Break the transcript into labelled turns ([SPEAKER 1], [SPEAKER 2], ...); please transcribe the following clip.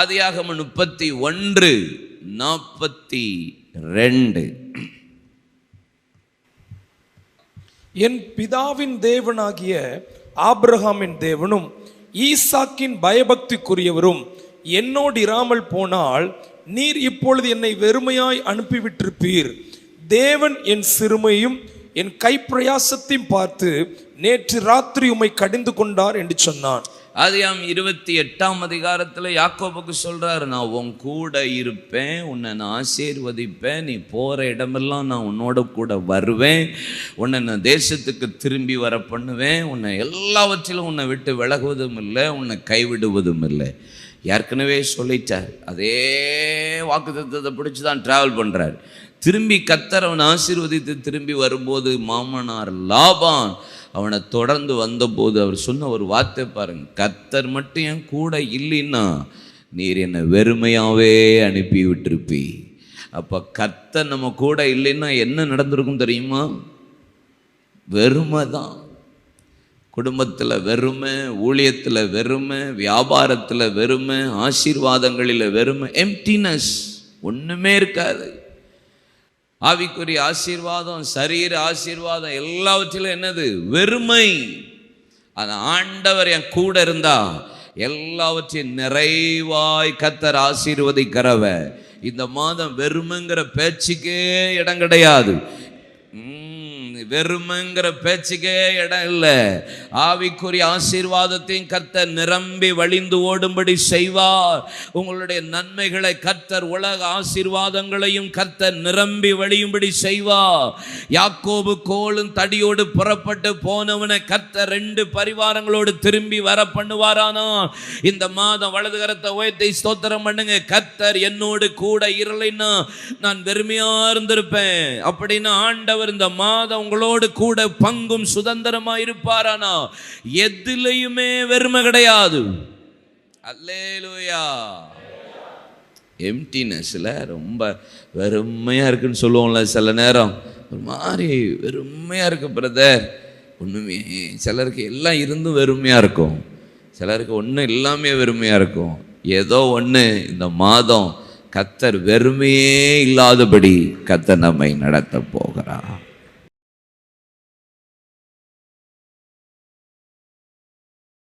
[SPEAKER 1] ஆதியாகம முப்பத்தி ஒன்று நாற்பத்தி ரெண்டு.
[SPEAKER 2] என் பிதாவின் தேவனாகிய ஆப்ரஹாமின் தேவனும் ஈசாக்கின் பயபக்திக்குரியவரும் என்னோடு இராமல் போனால் நீர் இப்பொழுது என்னை வெறுமையாய் அனுப்பிவிட்டிருப்பீர். தேவன் என் சிறுமையும் என் கைப்பிரயாசத்தையும் பார்த்து நேற்று ராத்திரி உம்மை கடிந்து கொண்டார் என்று சொன்னான்.
[SPEAKER 1] ஆதியாம் இருபத்தி எட்டாம் அதிகாரத்தில் யாக்கோபுக்கு சொல்றாரு நான் உன் கூட இருப்பேன் உன்னை நான் ஆசீர்வதிப்பேன் நீ போகிற இடமெல்லாம் நான் உன்னோட கூட வருவேன் உன்னை நான் தேசத்துக்கு திரும்பி வர பண்ணுவேன் உன்னை எல்லாவற்றிலும் உன்னை விட்டு விலகுவதும் இல்லை உன்னை கைவிடுவதும் இல்லை. ஏற்கனவே சொல்லிட்டார். அதே வாக்குத்தத்தத்தை பிடிச்சி தான் ட்ராவல் பண்ணுறார் திரும்பி கத்தர் அவனை ஆசீர்வதித்து திரும்பி வரும்போது மாமனார் லாபான் அவனை தொடர்ந்து வந்தபோது அவர் சொன்ன ஒரு வார்த்தை பாருங்க கத்தர் மட்டும் என் கூட இல்லைன்னா நீர் என்னை வெறுமையாகவே அனுப்பி விட்டிருப்பி அப்போ கத்தர் நம்ம கூட இல்லைன்னா என்ன நடந்திருக்கும் தெரியுமா? வெறுமை தான். குடும்பத்தில் வெறுமை ஊழியத்தில் வெறுமை வியாபாரத்தில் வெறுமை ஆசீர்வாதங்களில் வெறுமை எம்டினஸ் ஒன்றுமே இருக்காது. ஆவிக்குரிய ஆசீர்வாதம் சரீர ஆசீர்வாதம் எல்லாவற்றிலும் என்னது? வெறுமை. அது ஆண்டவர் என் கூட இருந்தா எல்லாவற்றையும் நிறைவாய் கத்தர் ஆசீர்வதிக்கிறவ இந்த மாதம் வெறுமைங்கிற பேச்சுக்கே இடம் கிடையாது. வெறுமைங்கிற பேச்சுக்கே இடம் இல்லை. ஆவிக்குரிய ஆசீர்வாதத்தையும் கர்த்தர் நிரம்பி வழிந்து ஓடும்படி செய்வார். உங்களுடைய நன்மைகளை கர்த்தர் உலக ஆசீர்வாதங்களையும் கர்த்தர் நிரம்பி வழியும்படி செய்வார். யாக்கோபு கோலும் தடியோடு புறப்பட்டு போனவனை கர்த்தர் ரெண்டு பரிவாரங்களோடு திரும்பி வர பண்ணுவாரானா? இந்த மாதம் வலது கரத்தை உயர்த்தி ஸ்தோத்திரம் பண்ணுங்க. கர்த்தர் என்னோடு கூட இருளைன்னா நான் வெறுமையா இருந்திருப்பேன். அப்படின்னு ஆண்டவர் இந்த மாதம் உங்களுக்கு கூட பங்கும் சுதந்திரமா இருப்பாரானா எதிலையுமே வெறுமை கிடையாது. அல்லேலூயா. எம்டினஸில் ரொம்ப வெறுமையாக இருக்குன்னு சொல்லுவோம்ல சில நேரம். ஒரு மாதிரி வெறுமையாக இருக்கு பிரதர் ஒன்றுமே சிலருக்கு எல்லாம் இருந்தும் வெறுமையாக இருக்கும். சிலருக்கு ஒன்றும் எல்லாமே வெறுமையாக இருக்கும். ஏதோ ஒன்று இந்த மாதம் கத்தர் வெறுமையே இல்லாதபடி கத்தர் நம்மை நடத்த போகிறார்.